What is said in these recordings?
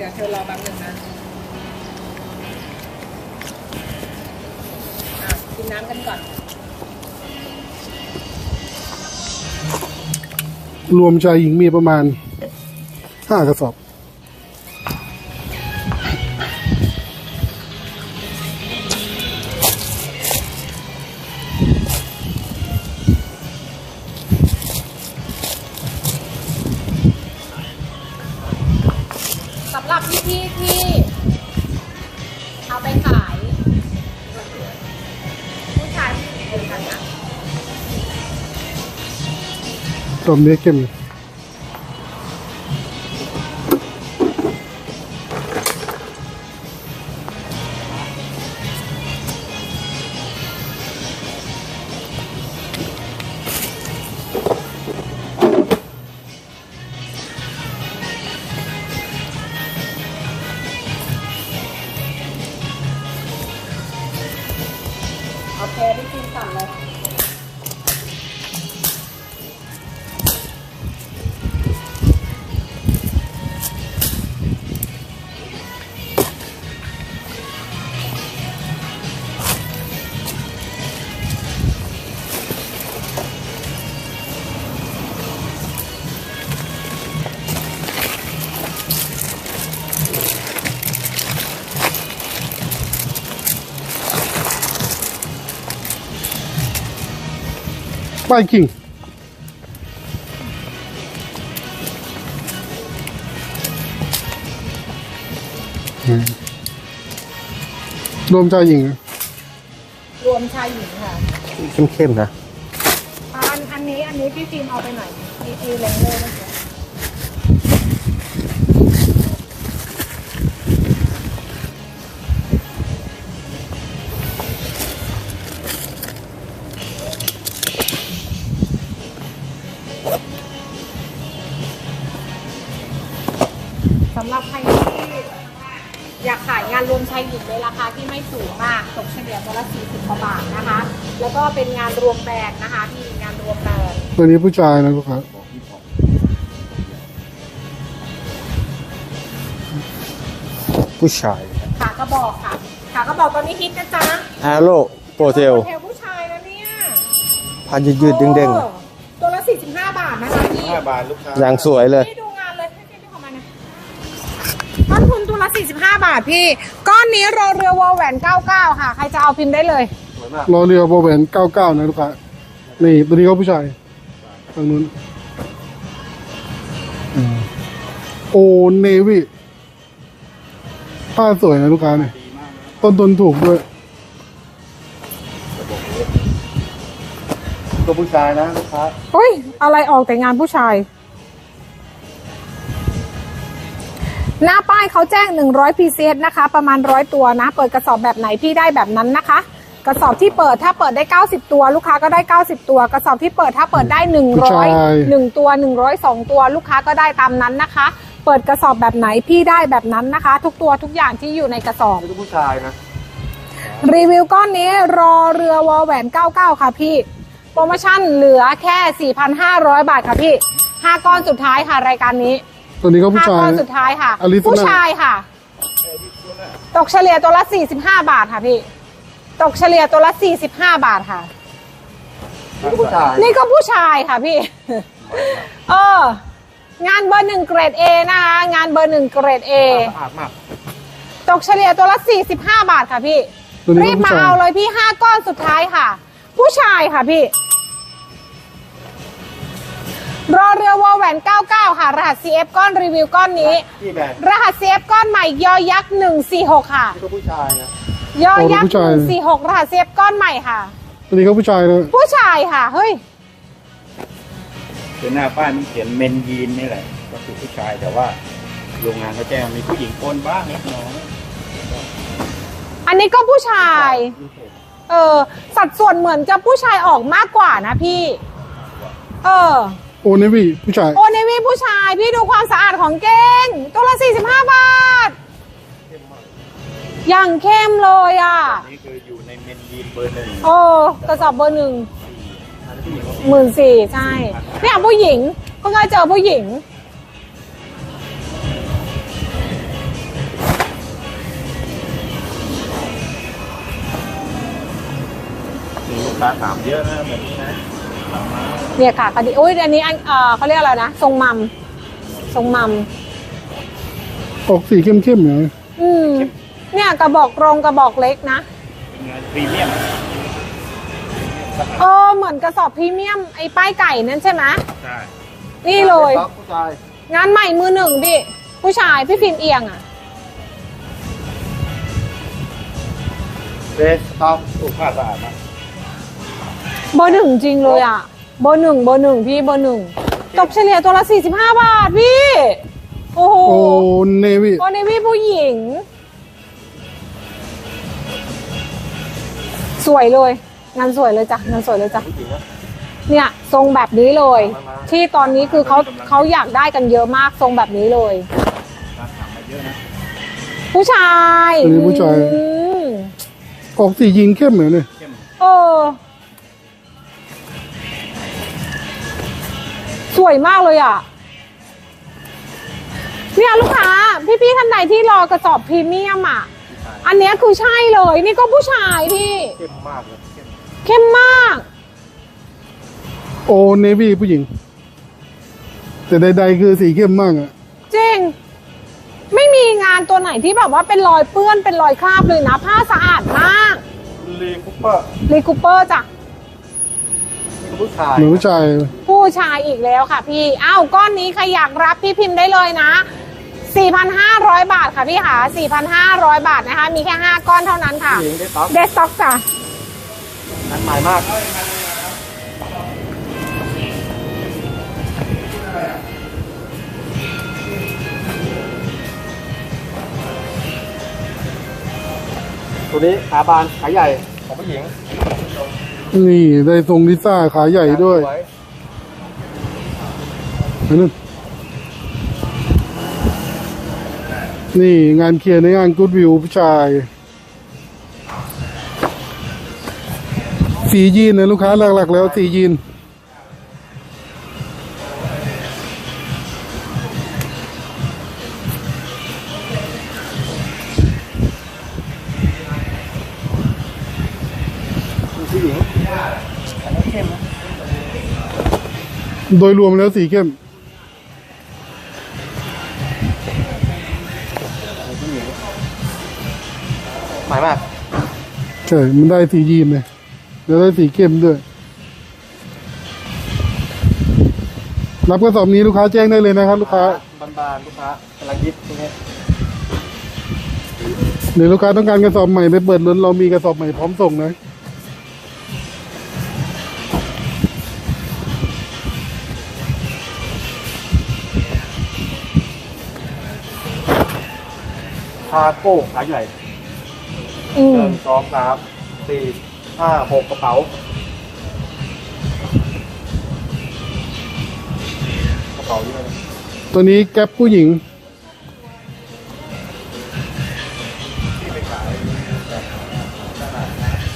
เดี๋ยวเธอรอแป๊บนึงนะอะกินน้ำกันก่อน รวมชายหญิงมีประมาณห้ากระสอบ ตอ ป้ายกิ่งอืมรวมชายหญิงนะรวมชายหญิงค่ะ เข้มๆนะ อันอันนี้อันนี้พี่ฟิล์มเอาไปหน่อยเอเอเลงเลยนะคะ รวมชายหญิงในราคาที่ไม่สูงมากตกเฉลี่ยตัวละ40กว่าบาทนะคะ แล้วก็เป็นงานรวมแบรนด์นะคะที่งานรวมแบรนด์ตัวนี้ผู้ชายนะลูกค้าผู้ชายขากระบอกค่ะขากระบอกตอนนี้ฮิตนะจ๊ะอาโลโปรเทลเทลผู้ชายนะเนี่ยพันยืดๆเด้งออตัวละ45 บาทนะคะพี่5บาทลูกค้าๆอย่างสวยเลยพี่ดู ต้นทุนตัวละ 45 บาทพี่ ก้อนนี้รอเรือวอลแหวน 99 ค่ะ ใครจะเอาพิมพ์ได้เลย สวยมากรอเรือโบแหวนเก้าเก้านะลูกค้า นี่ตัวนี้ก็ผู้ชายฝั่งนู้นอืมโอเนวี่ผ้าสวยนะลูกค้าเนี่ย ต้นทุนถูกด้วย ตัวผู้ชายนะลูกค้าเฮ้ย อะไรออกแต่งานผู้ชาย หน้าป้ายเขาแจ้ง 100 pieces นะคะ ประมาณ 100 ตัวนะ เปิดกระสอบแบบไหนพี่ได้แบบนั้นนะคะ กระสอบที่เปิดถ้าเปิดได้ 90 ตัว ลูกค้าก็ได้ 90 ตัว กระสอบที่เปิดถ้าเปิดได้ผู้ชาย100 1 ตัว 102 ตัวลูกค้าก็ได้ตามนั้นนะคะ เปิดกระสอบแบบไหนพี่ได้แบบนั้นนะคะ ทุกตัวทุกอย่างที่อยู่ในกระสอบตัวผู้ชายนะรีวิวก้อนนี้รอเรือวอลแหวน 99 ค่ะพี่ โปรโมชั่นเหลือแค่ 4,500 บาทค่ะพี่ 5 ก้อนสุดท้ายค่ะรายการนี้ ตัวนี้ก็ผู้5ชาก้ยอนนะสุดท้ายค่ะอลิซาน่า ผู้ชายค่ะ ตกเฉลี่ยตัวละ 45 บาทค่ะพี่ ตกเฉลี่ยตัวละ 45 บาทค่ะตัวผู้ชายนี่ก็ผู้ชายค่ะพี่ เออ งานเบอร์หนึ่งเกรด A นะคะ งานเบอร์หนึ่งเกรด A สะอาดมากตกเฉลี่ยตัวละ 45 บาทค่ะพี่ ตัวนี้รีก็บผู้มาชายเอาเลยพี่5ก้อนสุดท้ายค่ะ ผู้ชายค่ะพี่ รอเรือวอลแหวน 99 ค่ะ รหัส CF ก้อนรีวิวก้อนนี้ ที่แบรนด์รหัส CF ก้อนใหม่ยอยักษ์146 ค่ะ นี่ก็ผู้ชายนะยอยักษ์146 รหัส CF ก้อนใหม่ค่ะตัวนี้ก็ผู้ชายนะผู้ชายค่ะ เฮ้ย คือหน้าป้ายมันเขียนเมนยีนนี่แหละ ก็คือผู้ชายแต่ว่าโรงงานเขาแจ้งมีผู้หญิงปนบ้างเล็กน้อยอันนี้ก็ผู้ชาย เออ สัดส่วนเหมือนจะผู้ชายออกมากกว่านะพี่ เออโอ โอเนวี่ผู้ชาย โอเนวีผู้ชาย พี่ดูความสะอาดของเก้ง ตัวละสี่สิบห้าบาท อย่างเข้มเลยอะ นี่คืออยู่ในเมนดีเบอร์หนึ่งโอ้กระสอบเบอร์หนึ่งหมื่นสี่ใช่ เนี่ยผู้หญิงเพิ่งเคยเจอผู้หญิง มีลูกค้าถามเยอะนะแบบนี้นะ เนี่ยค่ะคดีอุ้ยอันนี้อันเออเขาเรียกอะไรนะทรงมัมทรงมัมออกสีเข้มๆหน่อยอืมเนี่ยกระบอกตรงกระบอกเล็กนะเป็นงานพรีเมียมเออเหมือนกระสอบพรีเมียมไอ้ป้ายไก่นั่นใช่ไหมใช่นี่เลย ผู้ชายงานใหม่มือหนึ่งพี่ผู้ชายพี่พิมพ์เอียงอะ เบสครับถูกผ้าสะอาดมาก เบอร์หนึ่งจริงเลยอะ เบอร์หนึ่งเบอร์หนึ่งพี่เบอร์หนึ่งตกเฉลี่ยตัวละสี่สิบห้าบาทพี่ โอ้โหโอ้เนวิโอในพี่ผู้หญิง สวยเลย งานสวยเลยจ้ะงานสวยเลยจ้ะผู้หญิงนะเนี่ยทรงแบบนี้เลยมามาที่ตอนนี้คือเขาเขาอยากได้กันเยอะมากทรงแบบนี้เลยร้านถามมาเยอะนะผู้ชายอันนี้ผู้ชายอืมออกสียีนเข้มเหมือนเลยเข้มเออ สวยมากเลยอะ เนี่ยลูกค้า พี่ๆท่านใดที่รอกระสอบพรีเมียมอะ อันเนี้ยคือใช่เลย นี่ก็ผู้ชายพี่ เข้มมากเลยเข้มเข้มมาก โอ้เนวิผู้หญิง แต่ใดๆคือสีเข้มมากอะจริง ไม่มีงานตัวไหนที่แบบว่าเป็นรอยเปื้อนเป็นรอยคราบเลยนะ ผ้าสะอาดมากลีคูเปอร์รีคูเปอร์จ้ะ นี่ก็ผู้ชาย เหมือนผู้ชาย ผู้ชายอีกแล้วค่ะพี่อ้าวก้อนนี้ใครอยากรับพี่พิมพ์ได้เลยนะ 4,500 บาทค่ะพี่ค่ะ4,500 บาทนะคะ มีแค่ 5 ก้อนเท่านั้นค่ะผู้หญิงได้ต๊อกเดสต็อกจ้ะนั้นหมายมากตัวนี้ขาบานขาใหญ่ของผู้หญิงนี่ได้ทรงลิซ่าขาใหญ่ด้วย ส นั่นนี่งานเคลียร์ในงานกูดวิวผู้ชายสียีนนะลูกค้าหลักๆแล้วสียีนโดยรวมแล้วสีเข้มายมาก ใช่ มันได้สียีนเลยแล้วได้สีเข้มด้วย รับกระสอบนี้ลูกค้าแจ้งได้เลยนะครับ ลูกค้า บานๆลูกค้ากำลังยิบตรงนี้หรือลูกค้าต้องการกระสอบใหม่ไปเปิดรถเรามีกระสอบใหม่พร้อมส่งนะคาโก้ขาใหญ่ อืม หนึ่งสองสามสี่ห้าหกกระเป๋า กระเป๋าเยอะนะตัวนี้แก๊ปผู้หญิง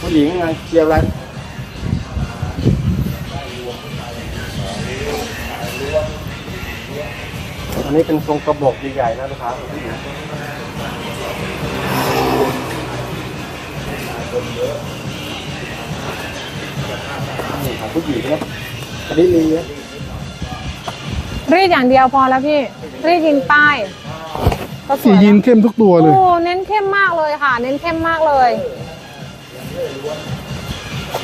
ผู้หญิงไงเกียร์อะไรอันนี้เป็นทรงกระบอกใหญ่ๆนะลูกค้าผู้หญิง นี่ของผู้หญิงนะอันนี้มีนะรีดอย่างเดียวพอแล้วพี่ รีดยิงป้ายก็สสีวยยีนแล้วเข้มทุกตัวเลย โอ้เน้นเข้มมากเลยค่ะ เน้นเข้มมากเลย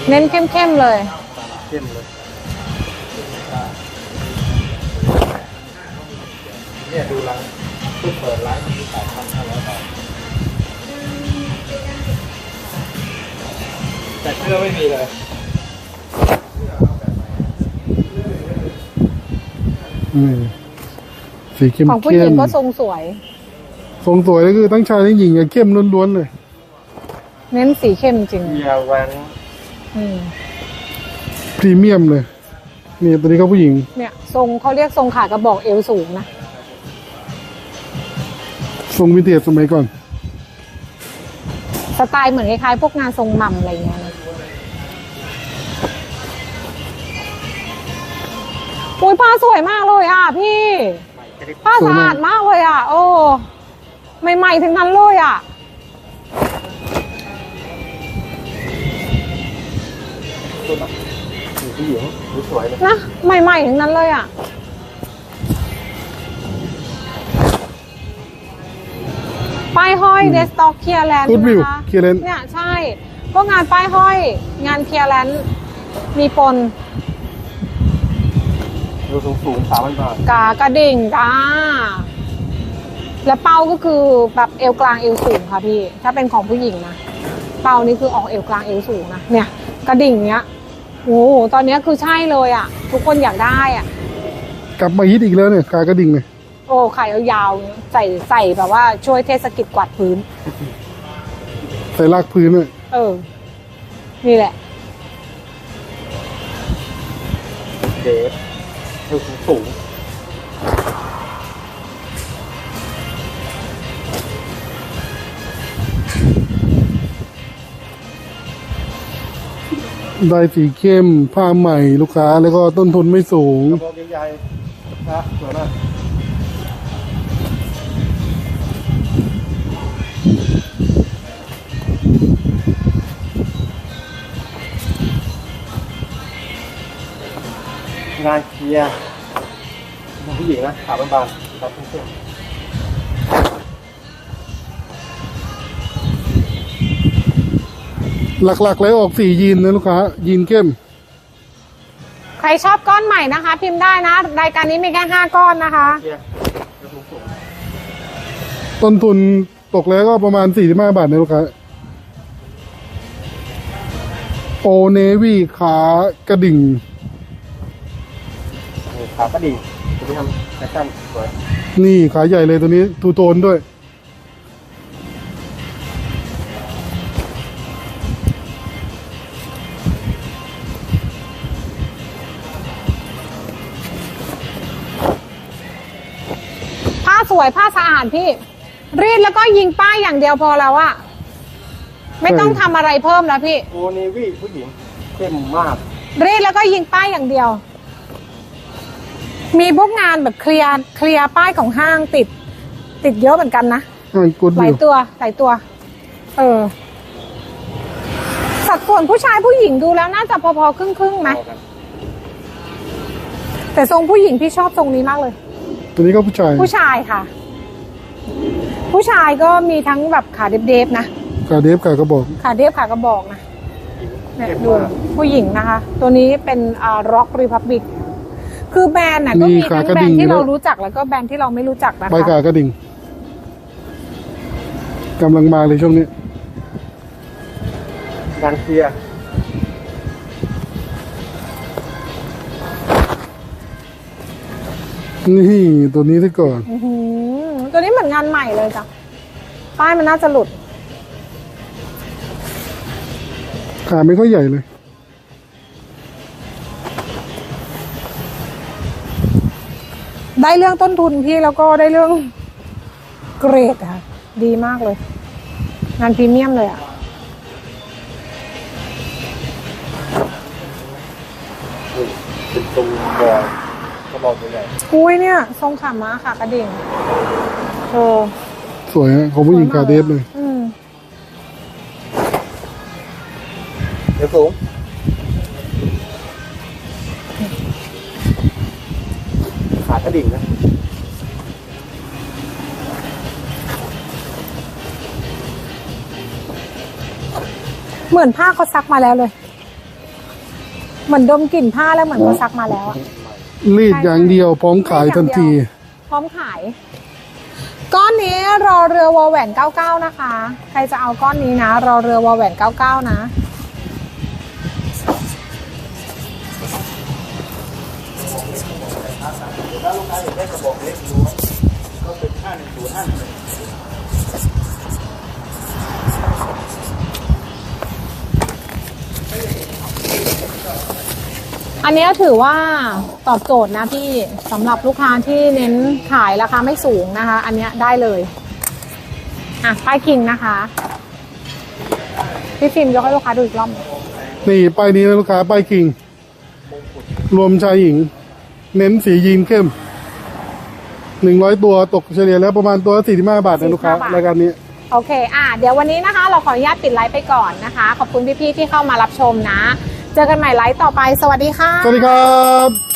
เน้นเข้มเข้มๆเลย เข้มเลยเนี่ยดูร้านเพิ่งเปิดร้าน แต่เสื้อไม่มีเลยอืมสีเข้มของผู้หเข้ญิงมก็ทรงสวย ทรงสวยก็คือทั้งชายทั้งหญิงอย่าเข้มล้วนๆเลย เน้นสีเข้มจริงเกียร์แวนอืมพรีเมียมเลย นี่ตัวนี้ก็ผู้หญิง เนี่ย ทรงเขาเรียกทรงขากระบอกเอวสูงนะ ทรงวินเทจสมัยก่อน สไตล์เหมือนคล้ายๆพวกงานทรงหมัมอะไรเงี้ยนะอุ้ยผ้าสวยมากเลยอะพี่ผ้าสะอาดมากเลยอะ โอ้ใหม่ๆถึงนั้นเลยอะน่ะมีผู้หญิงสวยๆเลยนะใหม่ๆทั้งนั้นเลยอะ ป้ายห้อยเดสต็อกเคลียร์แลนด์ Good view นะคะ clearance เนี่ยใช่พวกงานป้ายห้อย งานเคลียร์แลนด์มีปน ดูสูงสูงสามพันบาทกากระดิ่งจ้า และเป้าก็คือแบบเอวกลางเอวสูงค่ะพี่ ถ้าเป็นของผู้หญิงนะ เป้านี่คือออกเอวกลางเอวสูงนะ เนี่ย กระดิ่งเนี้ย โอ้โห ตอนเนี้ยคือใช่เลยอะ ทุกคนอยากได้อะ กลับมาฮิตอีกแล้วเนี่ยกากระดิ่งเนี่ย โอ้ขายยาวๆใส่ใส่แบบว่าช่วยเทศกิจกวาดพื้น ใส่ลากพื้นเนี่ยเออ นี่แหละ เดฟดูสูงสูงได้สีเข้มผ้าใหม่ลูกค้า แล้วก็ต้นทุนไม่สูงกระบอกใหญ่ๆนะสวยมาก งานเคลียร์ผู้หญิงนะสามพันบาทครับเพื่อนหลักๆเลยออกสียีนนะลูกค้ายีนเข้ม ใครชอบก้อนใหม่นะคะ พิมพ์ได้นะ รายการนี้มีแค่ห้าก้อนนะคะๆเคลียร์ดูสูงสูงต้นทุนตกแล้วก็ประมาณ45บาทนะลูกค้าโอเนวี่ขากระดิ่งนี่ ขากระดิ่งคุณพี่ทำแฟชั่นสวยนี่ขาใหญ่เลยตัวนี้ทูโทนด้วย ผ้าสวยผ้าสะอาดพี่ รีดแล้วก็ยิงป้ายอย่างเดียวพอแล้วอะไม่ต้องทำอะไรเพิ่มแล้วพี่ โอเนวี่ผู้หญิงเข้มมาก รีดแล้วก็ยิงป้ายอย่างเดียว มีพวกงานแบบเคลียร์เคลียร์ป้ายของห้างติด ติดเยอะเหมือนกันนะอ่านกดหลาอยยู่ตัวหลายตัว เออ สัดส่วนผู้ชายผู้หญิงดูแล้วน่าจะพอๆครึ่งๆไหมพอกันแต่ทรงผู้หญิงพี่ชอบทรงนี้มากเลย ตัวนี้ก็ผู้ชายผู้ชายค่ะ ผู้ชายก็มีทั้งแบบขาเดฟๆนะขาเดฟขากระบอก ขาเดฟขากระบอกนะเนี่ยเข้มดูมากผู้หญิงนะคะ ตัวนี้เป็นอ่า Rock Republic คือแบรนด์น่ะก็นี่มีทั้งขากระแบรดิ่นงด์ที่อยู่เราแล้วรู้จักแล้วก็แบรนด์ที่เราไม่รู้จักนะใบคะขากระดิ่งกำลังมาเลยช่วงนี้งานเคลียร์นี่ตัวนี้ซะก่อนอื้อหือตัวนี้เหมือนงานใหม่เลยจ้ะ ป้ายมันน่าจะหลุดขาไม่ค่อยใหญ่เลย ได้เรื่องต้นทุนพี่แล้วก็ได้เรื่องเกรดค่ะ ดีมากเลย งานพรีเมียมเลยอะนี่เป็นตรงบอยกระบอกใหญ่อุ้ยเนี่ย ทรงขาม้าค่ะกระดิ่งเออสวยฮะของผู้หญิงขาเดฟเลย อืมๆเดี๋ยวสูงากระดิ่งนะเหมือนผ้าเขาซักมาแล้วเลย เหมือนดมกลิ่นผ้าแล้วเหมือนเขาซักมาแล้วอะรีดอย่างเดียวพร้อมขายทันที พร้อมขาย ก้อนนี้รอเรือวอลแหวน 99 นะคะ ใครจะเอาก้อนนี้นะ รอเรือวอลแหวน 99 นะ อยากได้กระบอกเล็กล้วนก็เป็นห้าหนึ่งศูนย์ห้าหนึ่งอันนี้ถือว่าตอบโจทย์นะพี่สำหรับลูกค้าที่เน้นขายราคาไม่สูงนะคะ อันเนี้ยได้เลยอะป้ายคิงนะคะ พี่ฟิล์มยกให้ลูกค้าดูอีกรอบนี่ป้ายนี้นะลูกค้าป้ายคิงรวมชายหญิง เน้นสียีนเข้ม หนึ่งร้อยตัวตกเฉลี่ยแล้วประมาณตัวสี่สิบห้าบาทนะลูกค้า45บาท รายการนี้ โอเค อะ เดี๋ยววันนี้นะคะ เราขออนุญาตปิดไลฟ์ไปก่อนนะคะ ขอบคุณพี่ๆที่เข้ามารับชมนะ เจอกันใหม่ไลฟ์ต่อไป สวัสดีค่ะ สวัสดีครับ